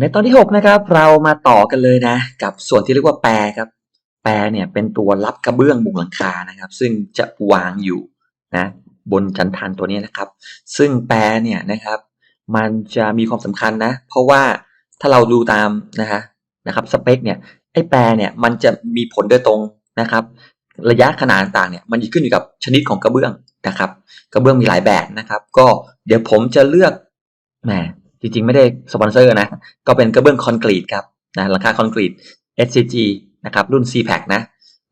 ในตอนที่ 6 นะครับ เรามาต่อกันเลยนะ กับส่วนที่เรียกว่าแปรครับ แปรเนี่ยเป็นตัวรับกระเบื้องมุงหลังคานะครับ ซึ่งจะวางอยู่นะบนจันทันตัวนี้นะครับ ซึ่งแปรเนี่ยนะครับ มันจะมีความสำคัญนะ เพราะว่าถ้าเราดูตามนะฮะนะครับสเปคเนี่ยไอ้แปรเนี่ยมันจะมีผลโดยตรงนะครับ ระยะขนาดต่างเนี่ยมันขึ้นอยู่กับชนิดของกระเบื้องนะครับ กระเบื้องมีหลายแบบนะครับ ก็เดี๋ยวผมจะเลือกแหม จริงๆ ไม่ได้สปอนเซอร์นะ ก็เป็นกระเบื้องคอนกรีตครับนะราคาคอนกรีต SCG นะครับรุ่น c p a c นะ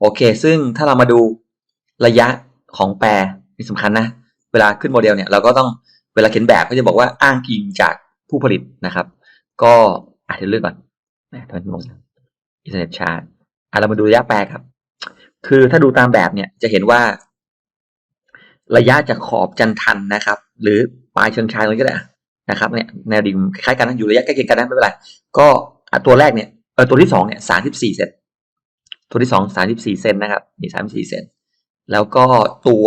โอเค ซึ่งถ้าเรามาดูระยะของแปรนี่สำคัญนะ เวลาขึ้นโมเดลเนี่ยเราก็ต้องเวลาเขียนแบบก็จะบอกว่าอ้างอิงจากผู้ผลิตนะครับ ก็อาจจะเลือกก่อนนะทำไมงงอินเทอร์เน็ตชาร์อะเรามาดูระยะแปรครับ คือถ้าดูตามแบบเนี่ยจะเห็นว่า ระยะจากขอบจันทันนะครับ หรือปลายเชิงชายตรงนี้ก็ได้ นะครับเนี่ยแนวดิ่งคล้ายกันนะอยู่ระยะใกล้เคียงกันนะไม่เป็นไรก็ตัวแรกเนี่ยเออตัวที่สองเนี่ยสามสิบสี่เซนตัวที่สองสามสิบสี่เซนนะครับนี่สามสี่เซนแล้วก็ตัว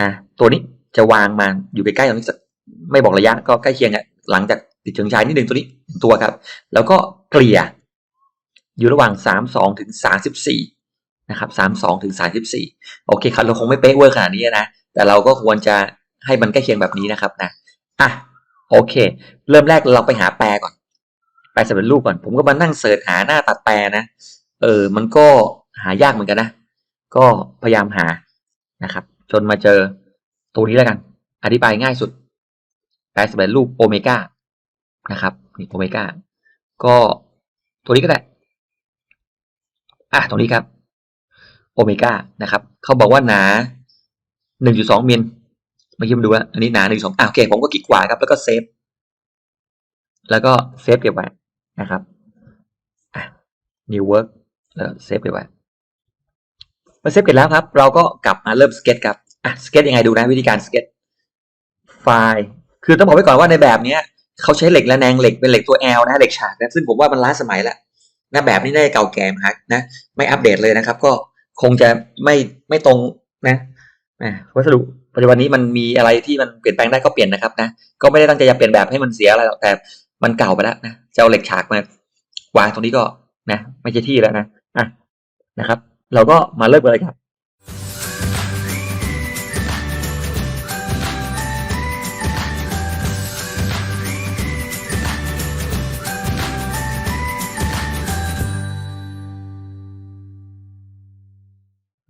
อะตัวนี้จะวางมาอยู่ใกล้ๆตรงนี้ไม่บอกระยะก็ใกล้เคียงอะหลังจากติดเชิงชายนิดหนึ่งตัวนี้ตัวครับ แล้วก็เกลี่ยอยู่ระหว่างสามสองถึงสามสิบสี่นะครับสามสองถึงสามสิบสี่โอเคครับเราคงไม่เป๊ะเวอร์ขนาดนี้นะ แต่เราก็ควรจะให้มันใกล้เคียงแบบนี้นะครับนะอะ โอเค เริ่มแรกเราไปหาแปรก่อน แปลสำเร็จรูปก่อน ผมก็มานั่งเสิร์ชหาหน้าตัดแปรนะ เออ มันก็หายากเหมือนกันนะ ก็พยายามหานะครับ จนมาเจอตัวนี้แล้วกัน อธิบายง่ายสุด แปลสำเร็จรูปโอเมก้านะครับนี่โอเมก้าก็ตัวนี้ก็ได้ อะตรงนี้ครับ โอเมก้านะครับ เขาบอกว่าหนา 1.2มิล มื่อกี้มาดูว่าอันนี้หนา1.2อะโอเคผมก็คลิกขวาครับ แล้วก็เซฟ แล้วก็เซฟเก็บไว้นะครับอ new work แล้วเซฟเก็บไว้เมื่อเซฟเก็บแล้วครับ เราก็กลับมาเริ่มสเก็ตครับอะสเก็ตยังไงดูนะวิธีการสเก็ตไฟล์คือต้องบอกไว้ก่อนว่าในแบบเนี้ยเขาใช้เหล็กและแนงเหล็กเป็นเหล็กตัว L นะเหล็กฉากนะซึ่งผมว่ามันล้าสมัยแล้วนะแบบนี้ได้เก่าแก่มากนะ ไม่อัปเดตเลยนะครับ ก็คงจะไม่ไม่ตรงนะวัสดุ ปัจจุบันนี้มันมีอะไรที่มันเปลี่ยนแปลงได้ก็เปลี่ยนนะครับนะก็ไม่ได้ตั้งใจจะเปลี่ยนแบบให้มันเสียอะไรหรอกแต่มันเก่าไปแล้วนะจะเอาเหล็กฉากมาวางตรงนี้ก็นะ ไม่ใช่ที่แล้วนะอะนะครับ เราก็มาเริ่มกันเลยครับ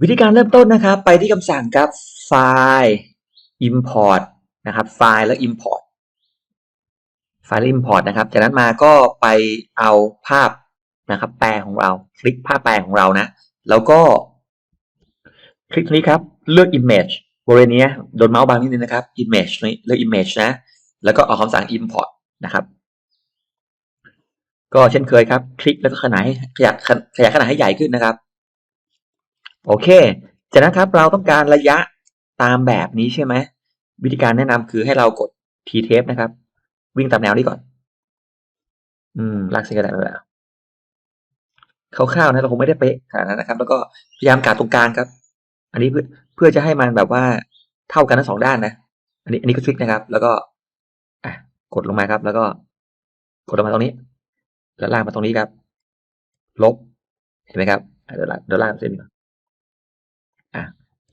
วิธีการเริ่มต้นนะครับ ไปที่คำสั่งครับ ไฟล์ import นะครับไฟล์แล้ว import ไฟล์ import นะครับ จากนั้นมาก็ไปเอาภาพนะครับ แปลของเรา คลิกภาพแปลของเรานะ แล้วก็ คลิกนี้ครับ เลือก image บริเวณนี้โดนเมาส์บางนิดนึงนะครับ image นี้เลือก image นะ แล้วก็เอาคำสั่ง import นะครับ ก็เช่นเคยครับ คลิกแล้วก็ขยายขยายขยายขนาดให้ใหญ่ขึ้นนะครับ โอเค จากนั้นครับเราต้องการระยะ ตามแบบนี้ใช่ไหมวิธีการแนะนำคือให้เรากด t tape นะครับ วิ่งตามแนวนี้ก่อน อืมลากเส้นกระดาษไปแล้วคร่าวๆนะเราคงไม่ได้เป๊ะขนาดนั้นนะครับ แล้วก็พยายามกาดตรงกลางครับ อันนี้เพื่อเพื่อจะให้มันแบบว่าเท่ากันทั้งสองด้านนะ อันนี้อันนี้ก็คลิกนะครับ แล้วก็อะกดลงมาครับ แล้วก็กดลงมาตรงนี้ แล้วลากมาตรงนี้ครับ ลบ เห็นไหมครับเดี๋ยวลากเดี๋ยวลากเส้นนี้ก่อน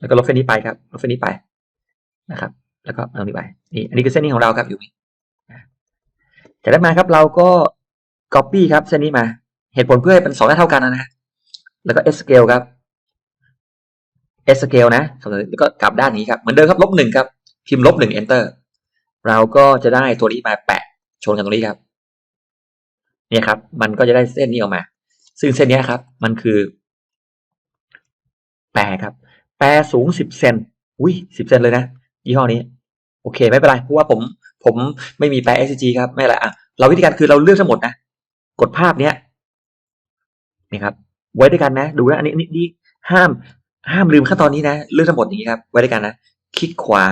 แล้วก็ลบเส้นนี้ไปครับ ลบเส้นนี้ไปนะครับ แล้วก็เอารงนี้ไปนี่อันนี้คือเส้นนี้ของเราครับอยู่นี่จากนั้นมาครับเราก็ copy ครับเส้นนี้มา เหตุผลเพื่อให้เป็นสองด้านเท่ากันนะแล้วก็ scale ครับ scale นะแล้วก็กลับด้านนี้ครับเหมือนเดิมครับลบหนึ่งครับพิมพ์ลบหนึ่ง enter เราก็จะได้ตัวนี้มาแปะชนกันตรงนี้ครับ เนี่ยครับ มันก็จะได้เส้นนี้ออกมา ซึ่งเส้นนี้ครับ มันคือ แปรครับ แปรสูงสิบเซนอุ้ยสิบเซนเลยนะยี่ห้อนี้ โอเคไม่เป็นไรเพราะว่าผมผมไม่มีแปร SCG ครับไม่เป็นไรอะเราวิธีการคือเราเลือกทั้งหมดนะกดภาพเนี้ยนี่ครับ ไว้ด้วยกันนะ ดูนะอันนี้อันนี้นี่ห้ามห้ามลืมขั้นตอนนี้นะ เลือกทั้งหมดอย่างนี้ครับ ไว้ด้วยกันนะ คลิกขวา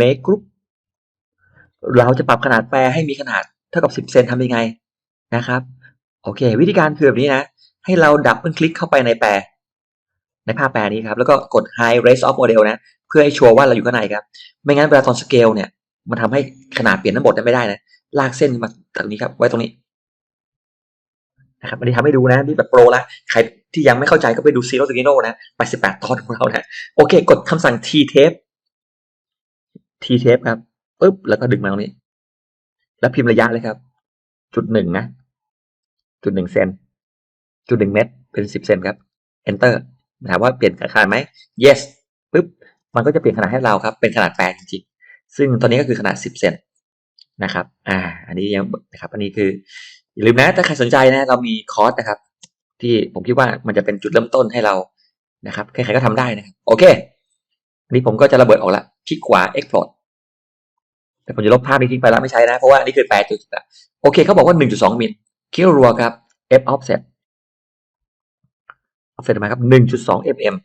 make group เราจะปรับขนาดแปรให้มีขนาดเท่ากับสิบเซนทำยังไงนะครับ โอเค วิธีการคือแบบนี้นะ ให้เราดับเบิลคลิกเข้าไปในแปร ในภาพแปรนี้ครับ แล้วก็กด high raise of model นะ เพื่อให้ชัวร์ว่าเราอยู่ข้างในครับ ไม่งั้นเวลาตอนสเกลเนี่ย มันทำให้ขนาดเปลี่ยนทั้งหมดได้ไม่ได้นะ ลากเส้นมาตรงนี้ครับ ไว้ตรงนี้นะครับอันนี้ทำให้ดูนะนี่แบบโปรละใครที่ยังไม่เข้าใจก็ไปดูซีโร่ตูกิโนนะ88ตอนของเรานะ โอเค กดคำสั่ง T tape T tape ครับปุ๊บแล้วก็ดึงมาตรงนี้ แล้วพิมพ์ระยะเลยครับ จุดหนึ่งนะ จุดหนึ่งเซนจุดหนึ่งเมตรเป็นสิบเซนครับ enter ถามว่าเปลี่ยนขนาดไหม yes ปุ๊บมันก็จะเปลี่ยนขนาดให้เราครับ เป็นขนาดแปลจริงๆซึ่งตอนนี้ก็คือขนาดสิบเซนนะครับ อ่า อันนี้ยังนะครับ อันนี้คืออย่าลืมนะ ถ้าใครสนใจนะ เรามีคอร์สนะครับ ที่ผมคิดว่ามันจะเป็นจุดเริ่มต้นให้เรานะครับ ใครๆก็ทำได้นะครับ โอเค อันนี้ผมก็จะระเบิดออกละคลิกขวา export แต่ผมจะลบภาพนี้ทิ้งไปแล้วไม่ใช้นะ เพราะว่านี่คือแปลจุดละโอเคเขาบอกว่า 1.2มิลคิวรัวครับ f offset offset มาครับ 1.2 mm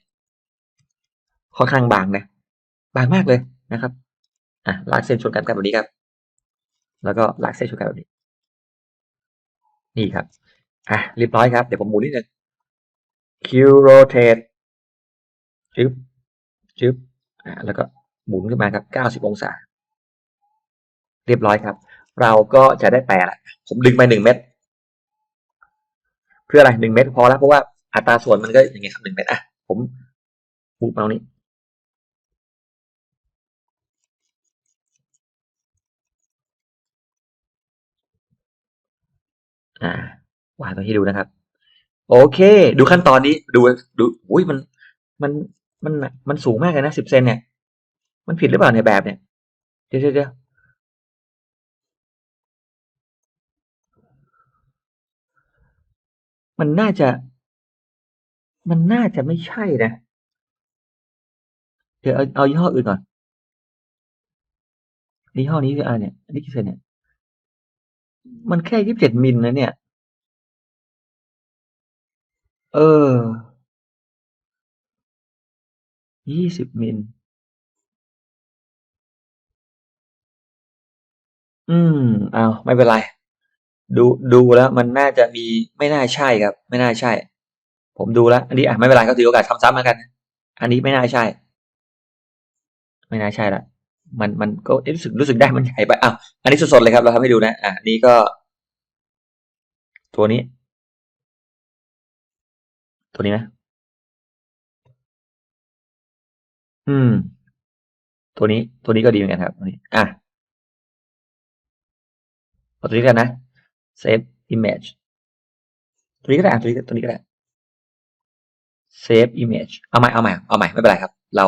ค่อนข้างบางนะ บางมากเลยนะครับ อะลากเส้นชนกันแบบนี้ครับ แล้วก็ลากเส้นชนกันแบบนี้ นี่ครับ อะเรียบร้อยครับ เดี๋ยวผมหมุนนิดนึง Q rotate จึ๊บจึ๊บอะแล้วก็หมุนขึ้นมาครับ 90 องศา เรียบร้อยครับ เราก็จะได้แปลละผมดึงไปหนึ่งเม็ด เพื่ออะไรหนึ่งเม็ดพอแล้วเพราะว่า อัตราส่วนมันก็อย่างเงี้ยครับหนึ่งเม็ดอะผมบุกมาตรงนี้อ่าวางตรงที่ดูนะครับ โอเค ดูขั้นตอนนี้ดูดูอุ้ยมันมันมันมันสูงมากเลยนะสิบเซนเนี่ย มันผิดหรือเปล่าในแบบเนี่ยเดี๋ยวเดี๋ยวเดี๋ยวมันน่าจะ มันน่าจะไม่ใช่นะ เดี๋ยวเอาเอายี่ห้ออื่นก่อนยี่ห้อนี้คืออะไรเนี่ยอันนี้กี่เซนเนี่ย มันแค่ยี่สิบเจ็ดมิลนะเนี่ย เออยี่สิบมิล อืมเอาไม่เป็นไร ดูดูแล้วมันน่าจะมีไม่น่าใช่ครับ ไม่น่าใช่ ผมดูแล้ว อันนี้อะไม่เป็นไรก็ถือโอกาสทำซ้ำแล้วกัน อันนี้ไม่น่าใช่ ไม่น่าใช่ละมันมันก็รู้สึกรู้สึกได้มันใหญ่ไปอ้าวอันนี้สดๆเลยครับเราทำให้ดูนะ อะนี้ก็ ตัวนี้ ตัวนี้นะอืม ตัวนี้ ตัวนี้ก็ดีเหมือนกันครับตัวนี้อะตัวนี้กันนะ save image ตัวนี้ก็ได้อะตัวนี้ตัวนี้ก็ได้ save image เอาใหม่เอาใหม่เอาใหม่ไม่เป็นไรครับ เรา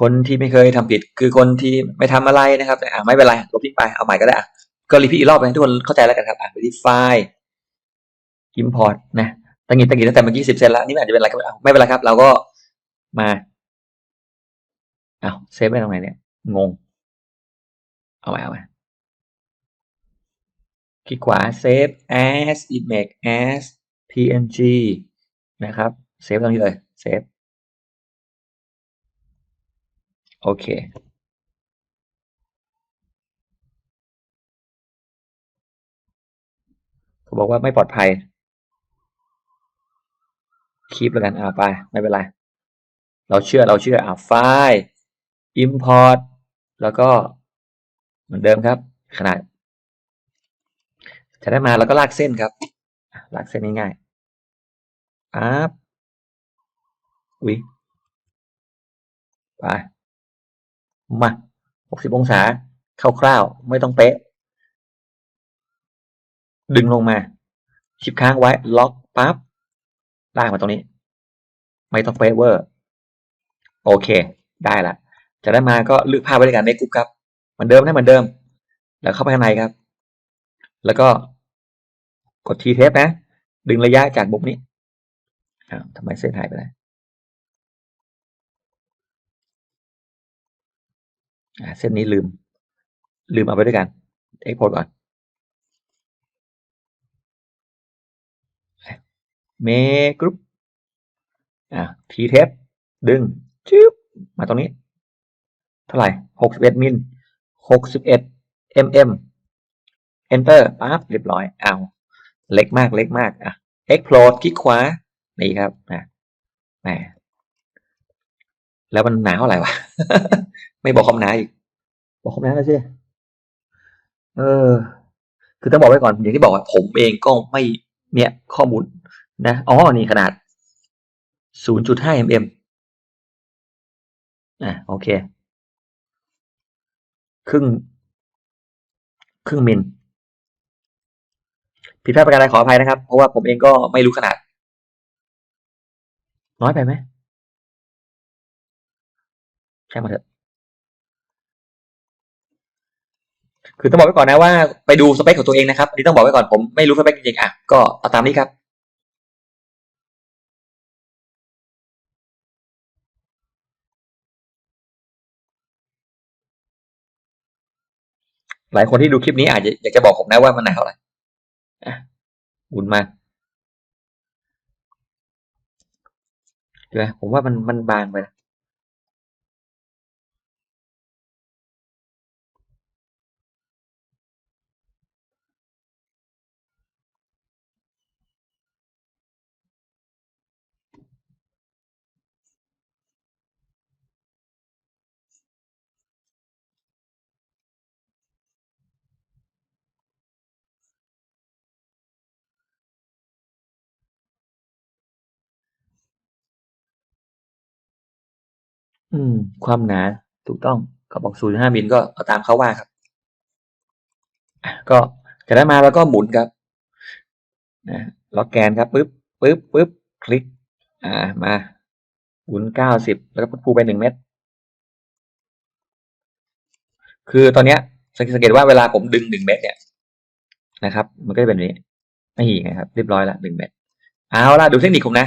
คนที่ไม่เคยทำผิด คือคนที่ไม่ทำอะไรนะครับอะไม่เป็นไรลบทิ้งไปเอาใหม่ก็ได้อะก็รีพีทอีกรอบให้ทุกคนเข้าใจแล้วกันครับอะไปที่ไฟล์ import นะตั้งงี้ตั้งงี้ตั้งแต่เมื่อกี้สิบเซนแล้วนี่อาจจะเป็นอะไรก็ไม่เอาไม่เป็นไรครับ เราก็มาเอาเซฟไว้ตรงไหนเนี่ยงง เอาใหม่เอาใหม่คลิกขวา save as image as png นะครับ เซฟตรงนี้เลย เซฟ โอเค เขาบอกว่าไม่ปลอดภัย คลิปแล้วกัน อ่าไป ไม่เป็นไร เราเชื่อ เราเชื่อ อ่าไฟล์ import แล้วก็เหมือนเดิมครับ ขนาดจะได้มาแล้วก็ลากเส้นครับ ลากเส้นง่ายๆปั๊บ อุ้ยไปมา60องศาคร่าวๆไม่ต้องเป๊ะ ดึงลงมาชิปค้างไว้ ล็อกปั๊บลากมาตรงนี้ ไม่ต้องเป๊ะเวอร์ โอเค ได้ละจะได้มาก็เลือกภาพไว้ในการเมคกรุ๊ปครับเหมือนเดิมนะเหมือนเดิม แล้วเข้าไปข้างในครับ แล้วก็กดทีเทปนะ ดึงระยะจากบุกนี้อ้าวทำไมเส้นหายไปไหนอ่า เส้นนี้ลืม ลืมเอาไปด้วยกันเอ็กพอร์ตก่อนเมกรุ๊ปอ่าทีเทปดึงจิ๊บมาตรงนี้ เท่าไหร่หกสิบเอ็ดมิลหกสิบเอ็ด mm enter ปั๊บเรียบร้อยเอาเล็กมากเล็กมากอะ explode คลิกขวา นี่ครับนะแหมแล้วมันหนาเท่าไหร่วะ ไม่บอกความหนาอีก บอกความหนาแล้วสิเออ คือต้องบอกไว้ก่อนอย่างที่บอกว่าผมเองก็ไม่เนี่ยข้อมูลนะอ๋อนี่ขนาด 0.5 mm อะโอเค ครึ่ง ครึ่งมิลผิดพลาดประการใดขออภัยนะครับ เพราะว่าผมเองก็ไม่รู้ขนาด น้อยไปไหมใช่มาเถอะ คือต้องบอกไว้ก่อนนะว่าไปดูสเปคของตัวเองนะครับอันนี้ต้องบอกไว้ก่อนผมไม่รู้สเปคจริงๆอะก็เอาตามนี้ครับหลายคนที่ดูคลิปนี้อาจจะอยากจะบอกผมนะว่ามันหนาเท่าไหร่อะบุญมาใช่ไหมผมว่ามันมันบางไปนะ อืม ความหนาถูกต้องเขาบอก 0.5 มิลก็เอาตามเขาว่าครับอะก็จากนั้นมาแล้วก็หมุนครับนะล็อกแกนครับปึ๊บปึ๊บปึ๊บคลิก อ่ามาหมุน90แล้วก็พูไป1เมตร คือตอนเนี้ยสังเกตว่าเวลาผมดึง1เมตรเนี่ยนะครับ มันก็จะเป็นแบบนี้นี่ไงครับเรียบร้อยละ1เมตรเอาล่ะดูเทคนิคผมนะ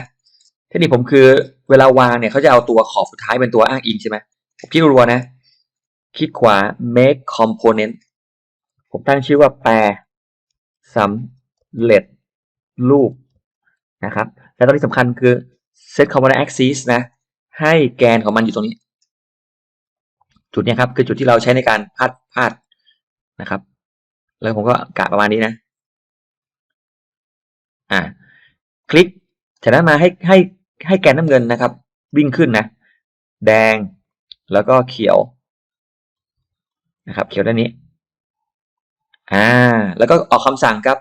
เทคนิคผมคือเวลาวางเนี่ยเขาจะเอาตัวขอบสุดท้ายเป็นตัวอ้างอิงใช่ไหมผมคลิกรัวๆนะคลิกขวา make component ผมตั้งชื่อว่าแปรสำเร็จรูปนะครับ และตอนที่สำคัญคือ set component axis นะ ให้แกนของมันอยู่ตรงนี้ จุดนี้ครับ คือจุดที่เราใช้ในการพาดพาดนะครับ แล้วผมก็กะประมาณนี้นะ อ่า คลิกจากนั้นมาให้ให้ ให้แกนน้ำเงินนะครับ วิ่งขึ้นนะ แดงแล้วก็เขียวนะครับ เขียวด้านนี้อ่าแล้วก็ออกคำสั่งครับ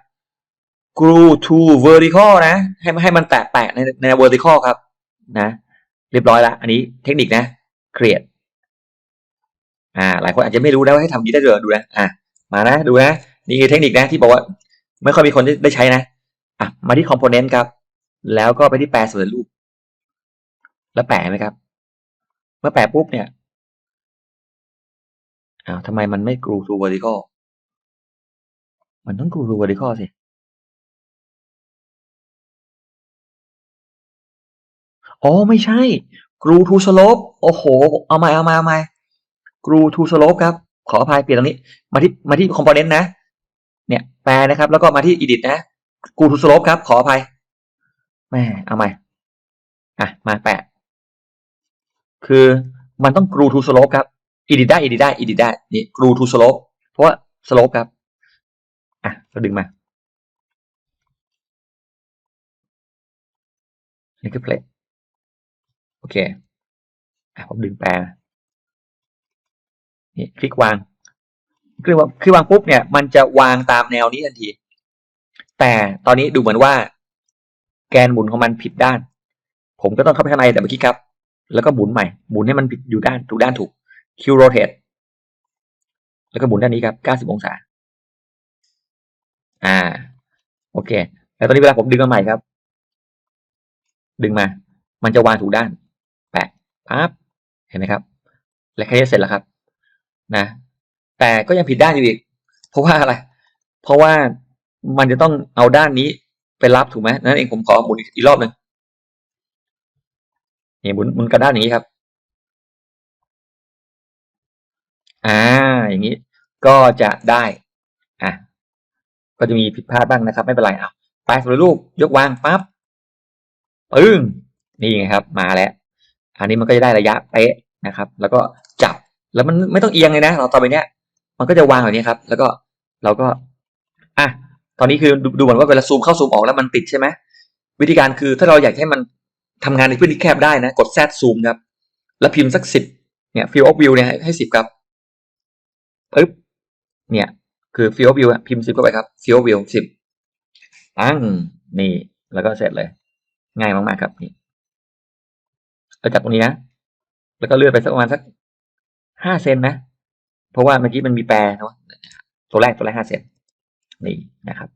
glue to vertical นะ ให้ให้มันแตะแปะในใน vertical ครับนะ เรียบร้อยละอันนี้เทคนิคนะ create อ่า หลายคนอาจจะไม่รู้นะว่าให้ทำนี้ได้ด้วยดูนะอะมานะดูนะนี่คือเทคนิคนะที่บอกว่าไม่ค่อยมีคนได้ใช้นะอะมาที่ component ครับ แล้วก็ไปที่แปลสำเร็จรูป แล้วแปะไหมครับ เมื่อแปะปุ๊บเนี่ยอ้าวทำไมมันไม่ glue to vertical มันต้อง glue to vertical สิอ๋อไม่ใช่ glue to slope โอ้โห เอาใหม่เอามาเอาใหม่ glue to slope ครับ ขออภัยเปลี่ยนตรงนี้ มาที่มาที่ component นะ เนี่ยแปลนะครับ แล้วก็มาที่ edit นะ glue to slope ครับ ขออภัยแม่เอาใหม่อะมาแปะ คือมันต้อง glue to slope ครับ edit ได้ edit ได้ edit ได้นี่ glue to slope เพราะว่า slope ครับ อะเราดึงมา นี่คือ plate โอเค อะผมดึงแปลนี่คลิกวางคือว่าคือวางปุ๊บเนี่ยมันจะวางตามแนวนี้ทันที แต่ตอนนี้ดูเหมือนว่า แกนหมุนของมันผิดด้าน ผมก็ต้องเข้าไปข้างในแต่เมื่อกี้ครับ แล้วก็หมุนใหม่ หมุนให้มันผิดอยู่ด้านถูกด้านถูก Q rotate แล้วก็หมุนด้านนี้ครับ 90 องศา อ่า โอเค แล้วตอนนี้เวลาผมดึงมาใหม่ครับ ดึงมา มันจะวางถูกด้าน แปะปั๊บ เห็นไหมครับ และแค่นี้เสร็จแล้วครับ นะ แต่ก็ยังผิดด้านอยู่อีก เพราะว่าอะไร เพราะว่ามันจะต้องเอาด้านนี้ไปรับถูกไหมนั่นเองผมขอหมุนอีกรอบหนึ่ง นี่หมุนหมุนกระด้านอย่างนี้ครับ อ่า อย่างนี้ ก็จะได้ อะ ก็จะมีผิดพลาดบ้างนะครับ ไม่เป็นไรเอาไปสำเร็จรูปยกวางปั๊บปึ้งนี่ไงครับ มาแล้ว อันนี้มันก็จะได้ระยะเป๊ะนะครับ แล้วก็จับแล้วมันไม่ต้องเอียงเลยนะ เราต่อไปเนี้ย มันก็จะวางแบบนี้ครับ แล้วก็เราก็ อะตอนนี้คือดูดูเหมือนว่าเวลาซูมเข้าซูมออกแล้วมันติดใช่ไหมวิธีการคือถ้าเราอยากให้มัน ทำงานในพื้นที่แคบได้นะ กดแซดซูมครับ แล้วพิมพ์สักสิบเนี่ย field of view เนี่ยให้สิบครับปึ๊บเนี่ย คือ field of view พิมพ์สิบเข้าไปครับ field of view สิบตั้งนี่แล้วก็เสร็จเลย ง่ายมากๆครับนี่เราจับตรงนี้นะแล้วก็เลื่อนไปสักประมาณสักห้าเซนนะ เพราะว่าเมื่อกี้มันมีแปรเนาะตัวแรกตัวแรกห้าเซนนี่นะครับ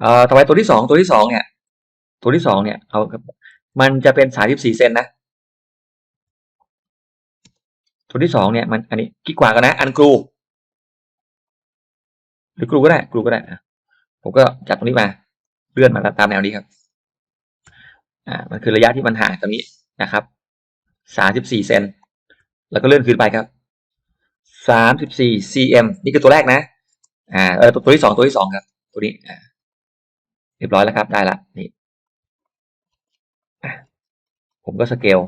เอ่อต่อไปตัวที่สองตัวที่สองเนี่ย ตัวที่สองเนี่ยเอา มันจะเป็นสามสิบสี่เซนนะตัวที่สองเนี่ยมันอันนี้กี่กว่ากันนะ อันกรู หรือกรูก็ได้กรูก็ได้อะผมก็จับตรงนี้มาเลื่อนมาตามแนวนี้ครับ อ่า มันคือระยะที่มันห่างตรงนี้นะครับสามสิบสี่เซนแล้วก็เลื่อนขึ้นไปครับสามสิบสี่ cm นี่คือตัวแรกนะ อ่า เออตัวที่สองตัวที่สองครับ ตัวนี้ อ่า เรียบร้อยแล้วครับ ได้ละ นี่ ผมก็สเกล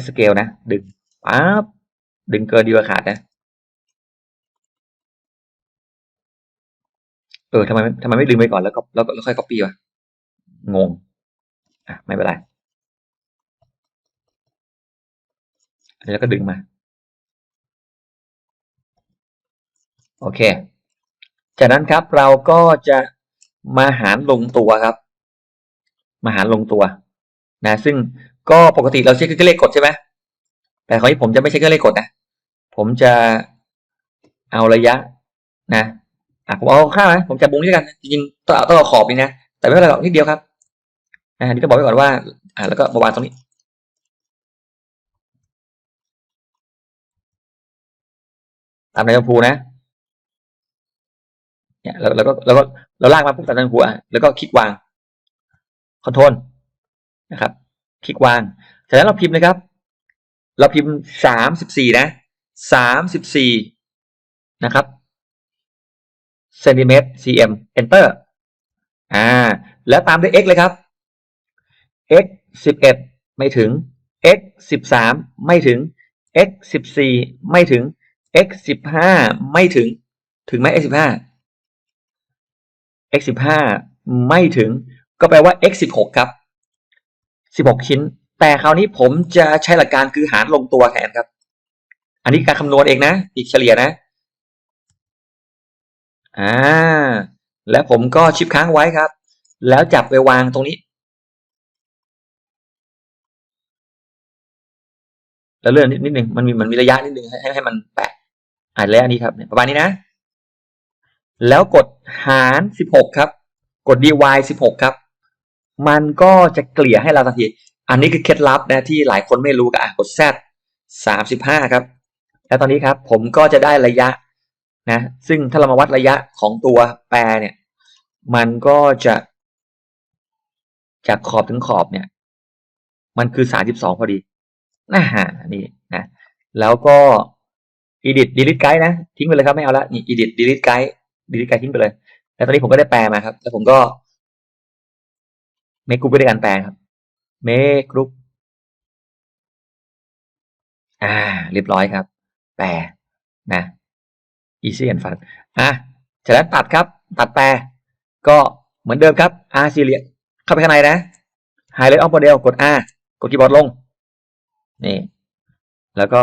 S สเกลนะ ดึงปั๊บดึงเกินดีกว่าขาดนะ เออทำไมทำไมไม่ดึงไปก่อนแล้วก็แล้วก็แล้วค่อย copy วะงง อะ ไม่เป็นไรแล้วก็ดึงมา โอเค จากนั้นครับเราก็จะมาหารลงตัวครับ มาหารลงตัว นะซึ่งก็ปกติเราใช้เครื่องเลขกดใช่ไหมแต่คราวนี้ผมจะไม่ใช้เครื่องเลขกดนะ ผมจะเอาระยะนะอะผมเอาค่านะผมจะบุงด้วยกัน จริงๆต้องเต้องเอาขอบนี่นะ แต่ไม่เป็นไรหรอกนิดเดียวครับ อ่านี่ก็บอกไว้ก่อนว่า อ่าแล้วก็มาวางตรงนี้ ตามในลำพูนะ เนี่ยแล้วแล้วก็แล้วก็เราลากมาปุ๊บตัดทางหัวแล้วก็คลิกวาง คอนโทรล นะครับ คลิกวางจากนั้นเราพิมพ์เลยครับ เราพิมพ์สามสิบสี่นะสามสิบสี่นะครับเซนติเมตร cm enter อ่า แล้วตามด้วย x เลยครับ x สิบเอ็ดไม่ถึง x สิบสามไม่ถึง x สิบสี่ไม่ถึง x สิบห้าไม่ถึง ถึงไหม x สิบห้า x สิบห้าไม่ถึง ก็แปลว่า x สิบหกครับ สิบหกชิ้น แต่คราวนี้ผมจะใช้หลักการคือหารลงตัวแทนครับ อันนี้การคำนวณเองนะ อีกเฉลี่ยนะ อ่า แล้วผมก็ชิปค้างไว้ครับ แล้วจับไปวางตรงนี้ แล้วเลื่อนนิดนิดนึง มันมีมันมีระยะนิดนึงให้ให้ให้มันแปะอ่าระยะนี้ครับประมาณนี้นะ แล้วกดหารสิบหกครับ กด dy สิบหกครับ มันก็จะเกลี่ยให้เราทันที อันนี้คือเคล็ดลับนะที่หลายคนไม่รู้กันอะกดสามสิบห้าครับ แล้วตอนนี้ครับผมก็จะได้ระยะนะ ซึ่งถ้าเรามาวัดระยะของตัวแปรเนี่ย มันก็จะ จากขอบถึงขอบเนี่ย มันคือสามสิบสองพอดีน่ะฮะนี่นะ แล้วก็ edit delete guide นะ ทิ้งไปเลยครับไม่เอาละนี่ edit delete guide delete guide ทิ้งไปเลย แล้วตอนนี้ผมก็ได้แปลมาครับ แล้วผมก็ make group ด้วยการแปลครับ make group อ่า เรียบร้อยครับ แปลนะ easy and fun อะจากนั้นตัดครับ ตัดแปล ก็เหมือนเดิมครับ R สี่เหลี่ยมเข้าไปข้างในนะ highlight of model กด R กดคีย์บอร์ดลง นี่ แล้วก็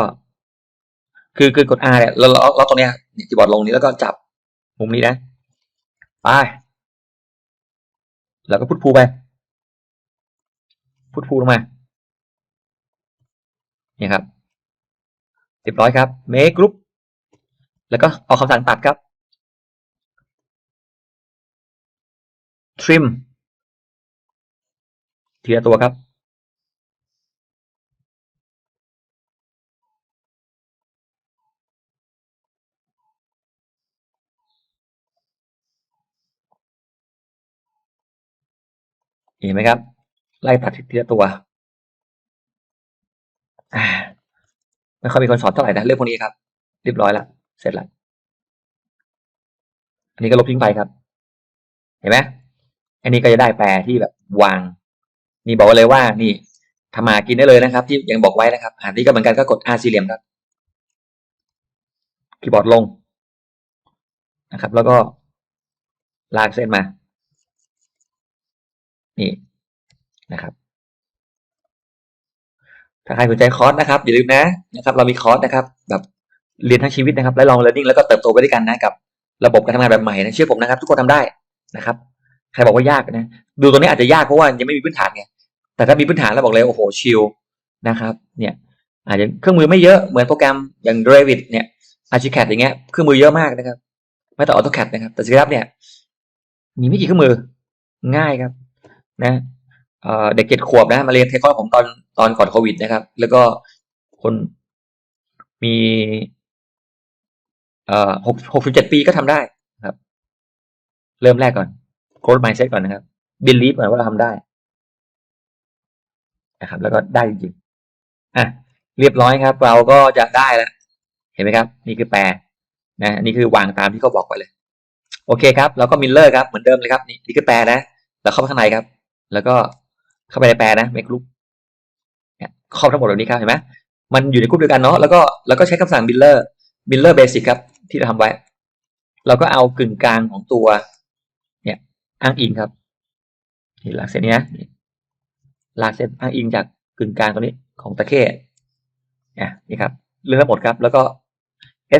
คือคือกด R เนี่ยเราเราเราตรงเนี้ยเนี่ยคีย์บอร์ดลงนี้แล้วก็จับมุมนี้นะ ไป แล้วก็พุทพูไป พุทพูลงมาเนี่ยครับเรียบร้อยครับ make group แล้วก็เอาคำสั่งตัดครับ trim ทีละตัวครับ เห็นไหมครับ ไล่ตัดทีละตัวไม่ค่อยมีคนสอนเท่าไหร่นะเรื่องพวกนี้ครับเรียบร้อยแล้วเสร็จแล้วอันนี้ก็ลบทิ้งไปครับ เห็นไหมอันนี้ก็จะได้แปรที่แบบวาง นี่บอกเลยว่า นี่ทำมากินได้เลยนะครับ ที่ยังบอกไว้นะครับ อันนี้ก็เหมือนกันก็กด R สี่เหลี่ยมครับคีย์บอร์ดลงนะครับ แล้วก็ลากเส้นมา นี่ นะครับ ถ้าใครสนใจคอร์สนะครับอย่าลืมนะนะครับ เรามีคอร์สนะครับ แบบเรียนทั้งชีวิตนะครับและลองเรียนรู้แล้วก็เติบโตไปด้วยกันนะกับ ระบบการทำงานแบบใหม่นะเชื่อผมนะครับ ทุกคนทำได้นะครับ ใครบอกว่ายากนะ ดูตรงนี้อาจจะยากเพราะว่ายังไม่มีพื้นฐานไงแต่ถ้ามีพื้นฐานแล้วบอกเลยโอ้โหชิลนะครับ เนี่ย อาจจะเครื่องมือไม่เยอะเหมือนโปรแกรมอย่าง Revit เนี่ย Archicad อย่างเงี้ยเครื่องมือเยอะมากนะครับไม่ต่อ AutoCAD นะครับ แต่ SketchUp เนี่ยมีไม่กี่เครื่องมือง่ายครับ นะ เด็กเจ็ดขวบนะมาเรียนเทคคอร์สผมตอนตอนก่อนโควิดนะครับ แล้วก็คนมีเอ่อหกหกสิบเจ็ดปีก็ทำได้ครับ เริ่มแรกก่อน growth mindset ก่อนนะครับ believe ก่อนว่าเราทำได้นะครับ แล้วก็ได้จริงๆอะเรียบร้อยครับ เราก็จะได้แล้วเห็นไหมครับ นี่คือแปรนะนี่คือวางตามที่เขาบอกไว้เลย โอเคครับ แล้วก็มิลเลอร์ครับเหมือนเดิมเลยครับ นี่นี่คือแปรนะ แล้วเข้าไปข้างในครับ แล้วก็ เข้าไปในแปรนะไม่กรุ๊ปเนี่ยเข้าทั้งหมดแบบนี้ครับเห็นไหมมันอยู่ในกรุ๊ปเดียวกันเนาะแล้วก็แล้วก็ใช้คำสั่งมิลเลอร์มิลเลอร์เบสิกครับที่เราทำไว้ เราก็เอากึ่งกลางของตัว เนี่ยอ้างอิงครับนี่หลักเส้นนี้นะหลักเส้นอ้างอิงจากกึ่งกลางตัวนี้ของตะเข้อะนี่ครับเลื่อกทั้งหมดครับ แล้วก็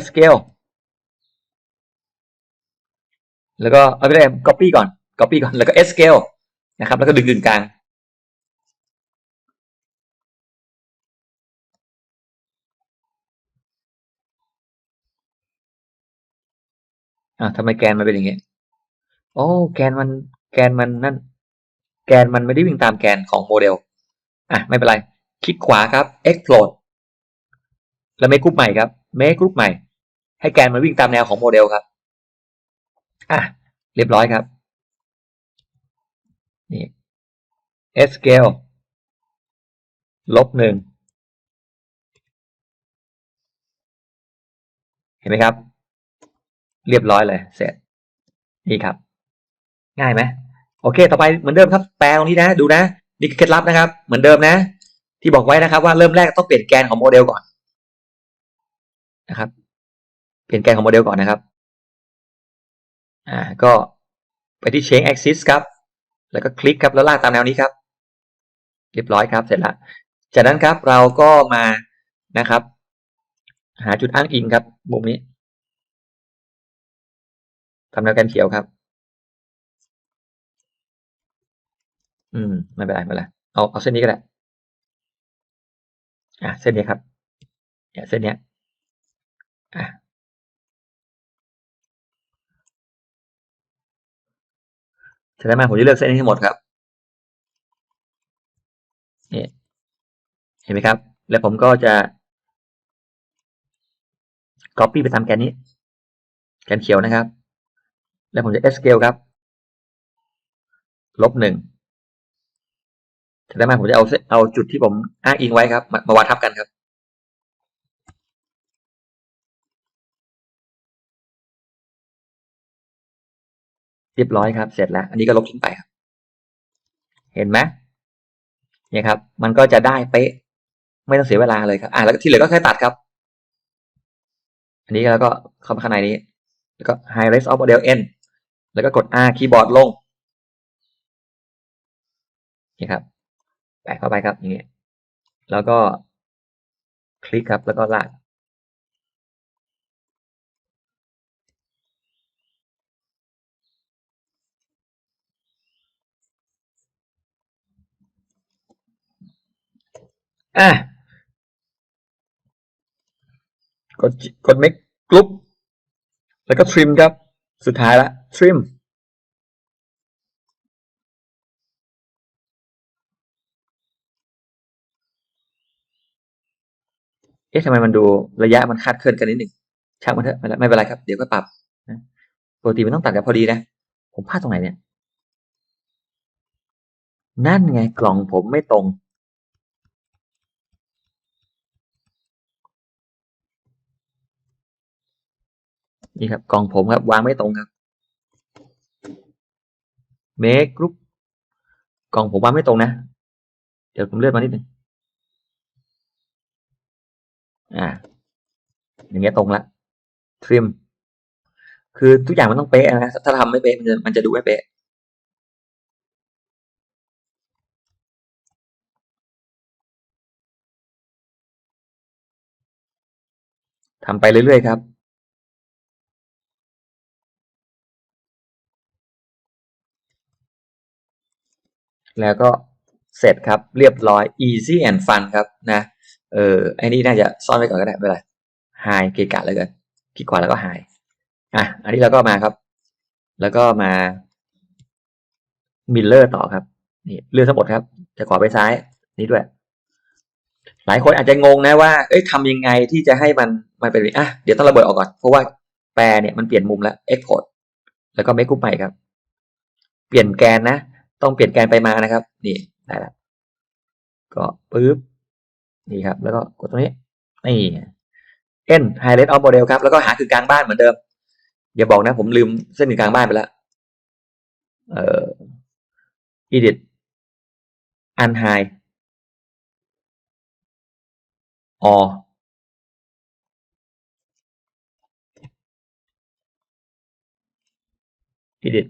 s c a l e แล้วก็เอาไปเลย copy ก่อน copy ก่อนแล้วก็ scale นะครับ แล้วก็ดึงกึ่งกลาง อ่าทำไมแกนมันเป็นอย่างเงี้โอ้แกนมันแกนมันนั่น แกนมันไม่ได้วิ่งตามแกนของโมเดล อะ ไม่เป็นไร คลิกขวาครับ explode แล้ว make group ใหม่ครับ make group ใหม่ ให้แกนมันวิ่งตามแนวของโมเดลครับ อะ เรียบร้อยครับ นี่ s scale ลบหนึ่ง เห็นไหมครับ เรียบร้อยเลยเสร็จนี่ครับ ง่ายไหมโอเค ต่อไปเหมือนเดิมครับ แปลตรงนี้นะ ดูนะนี่คือเคล็ดลับนะครับ เหมือนเดิมนะ ที่บอกไว้นะครับว่าเริ่มแรกต้องเปลี่ยนแกนของโมเดลก่อนนะครับ เปลี่ยนแกนของโมเดลก่อนนะครับอ่าก็ไปที่ change axis ครับ แล้วก็คลิกครับแล้วลากตามแนวนี้ครับ เรียบร้อยครับเสร็จแล้วจากนั้นครับเราก็มานะครับ หาจุดอ้างอิงครับมุมนี้ ทำแนวแกนเขียวครับ อืมไม่เป็นไรไม่เป็นไรเอาเอาเส้นนี้ก็ได้อะเส้นนี้ครับเนี่ยเส้นเนี้ยอะเสร็จแล้มาผมจะเลือกเส้นนี้ทั้งหมดครับนี่เห็นไหมครับ แล้วผมก็จะ copy ไปตามแกนนี้ แกนเขียวนะครับ แล้วผมจะ scale ครับ ลบหนึ่งเสร็จแล้มาผมจะเอาเส้นเอาจุดที่ผมอ้างอิงไว้ครับ มามาวางทับกันครับ เรียบร้อยครับ เสร็จแล้ว อันนี้ก็ลบทิ้งไปครับ เห็นไหมเนี่ยครับ มันก็จะได้เป๊ะ ไม่ต้องเสียเวลาเลยครับ อ่าแล้วที่เหลือก็แค่ตัดครับ อันนี้แล้วก็เข้ามาข้างในนี้ แล้วก็ high res of model n แล้วก็กด R คีย์บอร์ดลงนี่ครับ แปะเข้าไปครับอย่างเงี้ยแล้วก็คลิกครับ แล้วก็ลากอะกดกด make group แล้วก็ trim ครับ สุดท้ายละ trim เอ๊ะทำไมมันดูระยะมันคาดเคลื่อนกันนิดหนึ่งช่างมันเถอะไม่เป็นไรครับ เดี๋ยวก็ปรับนะปกติมันต้องตัดกันพอดีนะ ผมพลาดตรงไหนเนี่ย นั่นไงกล่องผมไม่ตรง นี่ครับกล่องผมครับวางไม่ตรงครับ make group กล่องผมวางไม่ตรงนะ เดี๋ยวผมเลื่อนมานิดหนึ่งอ่า อย่างเงี้ยตรงละ trim คือทุกอย่างมันต้องเป๊ะนะ ถ้าทำไม่เป๊ะมันจะมันจะดูไม่เป๊ะทำไปเรื่อยๆครับ แล้วก็เสร็จครับเรียบร้อย easy and fun ครับนะเออไอ้นี่น่าจะซ่อนไว้ก่อนก็ได้ไม่เป็นไร high เกะกะเลยกันคลิกขวาแล้วก็ high อะอันนี้เราก็มาครับ แล้วก็มา mirror ต่อครับนี่เลื่อนทั้งหมดครับ จะขวาไปซ้ายนี่ด้วย หลายคนอาจจะงงนะว่า เอ้ยทำยังไงที่จะให้มันมันเป็นอะเดี๋ยวต้องระเบิดออกก่อน เพราะว่าแปรเนี่ยมันเปลี่ยนมุมแล้ว export แล้วก็ make group ใหม่ครับ เปลี่ยนแกนนะ ต้องเปลี่ยนแกนไปมานะครับ นี่ได้แล้วก็ปึ๊บนี่ครับ แล้วก็กดตรงนี้นี่ n highlight of model ครับ แล้วก็หากึ่งกลางบ้านเหมือนเดิม อย่าบอกนะผมลืมเส้นกึ่งกลางบ้านไปแล้วเอ่อ edit unhigh or edit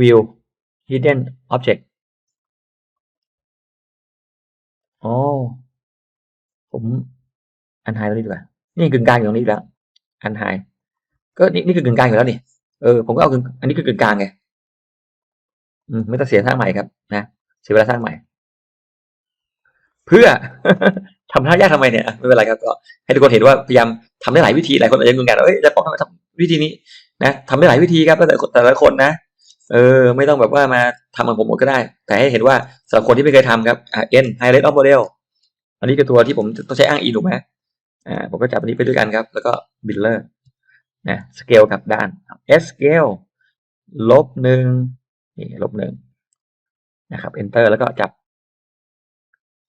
view hidden object อ๋อ ผมอันไฮตรงนี้ดีกว่า นี่กึ่งกลางอยู่ตรงนี้แล้ว อันไฮก็นี่นี่คือกึ่งกลางอยู่แล้วนี่ เออ ผมก็เอากึ่งอันนี้คือกึ่งกลางไง อืม ไม่ต้องเสียสร้างใหม่ครับ นะ เสียเวลาสร้างใหม่ เพื่อทำท่ายากทำไมเนี่ย ไม่เป็นไรครับ ก็ให้ทุกคนเห็นว่าพยายามทำได้หลายวิธี หลายคนอาจจะงงกันว่าเอ้ยจะบอกทำไมทำวิธีนี้ นะทำได้หลายวิธีครับแต่แต่ละคนนะ เออ ไม่ต้องแบบว่ามาทำเหมือนผมหมดก็ได้ แต่ให้เห็นว่าสำหรับคนที่ไม่เคยทำครับอ่า n highlight of model อันนี้คือตัวที่ผมต้องใช้อ้างอิงถูกไหมอ่าผมก็จับอันนี้ไปด้วยกันครับ แล้วก็ builder นะ scale กับด้าน s scale ลบหนึ่งนี่ลบหนึ่งนะครับ enter แล้วก็จับ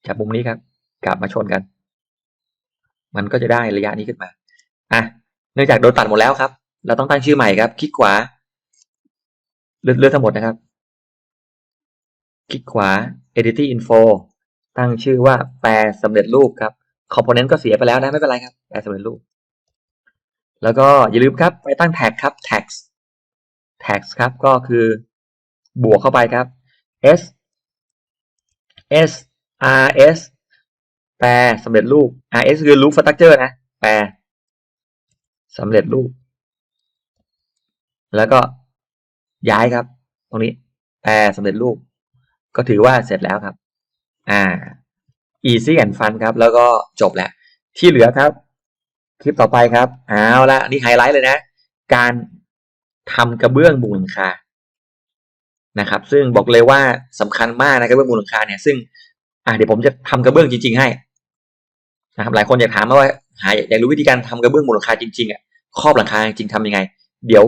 จับมุมนี้ครับกลับมาชนกัน มันก็จะได้ระยะนี้ขึ้นมาอะเนื่องจากโดนตัดหมดแล้วครับ เราต้องตั้งชื่อใหม่ครับ คลิกขวา เลือนเลือนทั้งหมดนะครับ คลิกขวา Edit Info ตั้งชื่อว่าแปลสำเร็จรูปครับ component ก็เสียไปแล้วนะไม่เป็นไรครับ แปลสำเร็จรูป แล้วก็อย่าลืมครับ ไปตั้ง tag ครับ tax tax ครับก็คือบวกเข้าไปครับ s s r s แปลสำเร็จรูป r s คือ root structure นะ แปลสำเร็จรูป แล้วก็ ย้ายครับ ตรงนี้แปลสำเร็จรูป ก็ถือว่าเสร็จแล้วครับ อ่า easy and fun ครับ แล้วก็จบแล้ว ที่เหลือครับ คลิปต่อไปครับเอาละนี่ไฮไลท์เลยนะ การทำกระเบื้องมุงหลังคานะครับ ซึ่งบอกเลยว่าสำคัญมากนะกระเบื้องมุงหลังคาเนี่ยซึ่งอ่าเดี๋ยวผมจะทำกระเบื้องจริง ๆ ให้นะครับหลายคนอยากถามมาว่าหาอยากรู้วิธีการทำกระเบื้องมุงหลังคาจริงๆอะครอบหลังคาจริงๆทำยังไง เดี๋ยว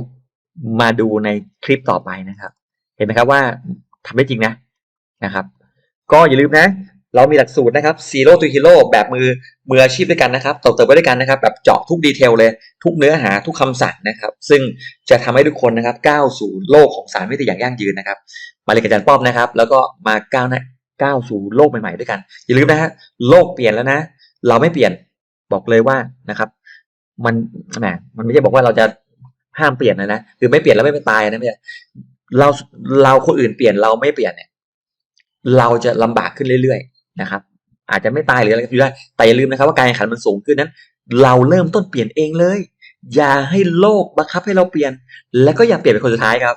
มาดูในคลิปต่อไปนะครับ เห็นไหมครับว่าทำได้จริงนะนะครับ ก็อย่าลืมนะ เรามีหลักสูตรนะครับ Zero to Hero แบบมือมืออาชีพด้วยกันนะครับเติบไปด้วยกันนะครับ แบบเจาะทุกดีเทลเลย ทุกเนื้อหาทุกคำสั่งนะครับ ซึ่งจะทำให้ทุกคนนะครับก้าวสู่โลกของสารวิทยาอย่างยั่งยืนนะครับ มาเรียนกับอาจารย์ป้อมนะครับ แล้วก็มาก้าวน้าก้าวสู่โลกใหม่ๆด้วยกัน อย่าลืมนะฮะโลกเปลี่ยนแล้วนะ เราไม่เปลี่ยนบอกเลยว่านะครับ มันแหมมันไม่ใช่บอกว่าเราจะ ห้ามเปลี่ยนนะนะคือไม่เปลี่ยนแล้วไม่เป็นตายนะเนี่ยเราเราคนอื่นเปลี่ยนเราไม่เปลี่ยนเนี่ย เราจะลำบากขึ้นเรื่อยๆนะครับ อาจจะไม่ตายหรืออะไรก็อยู่ได้แต่อย่าลืมนะครับ ว่าการแข่งขันมันสูงขึ้นนั้น เราเริ่มต้นเปลี่ยนเองเลย อย่าให้โลกบังคับให้เราเปลี่ยน และก็อย่าเปลี่ยนเป็นคนสุดท้ายครับ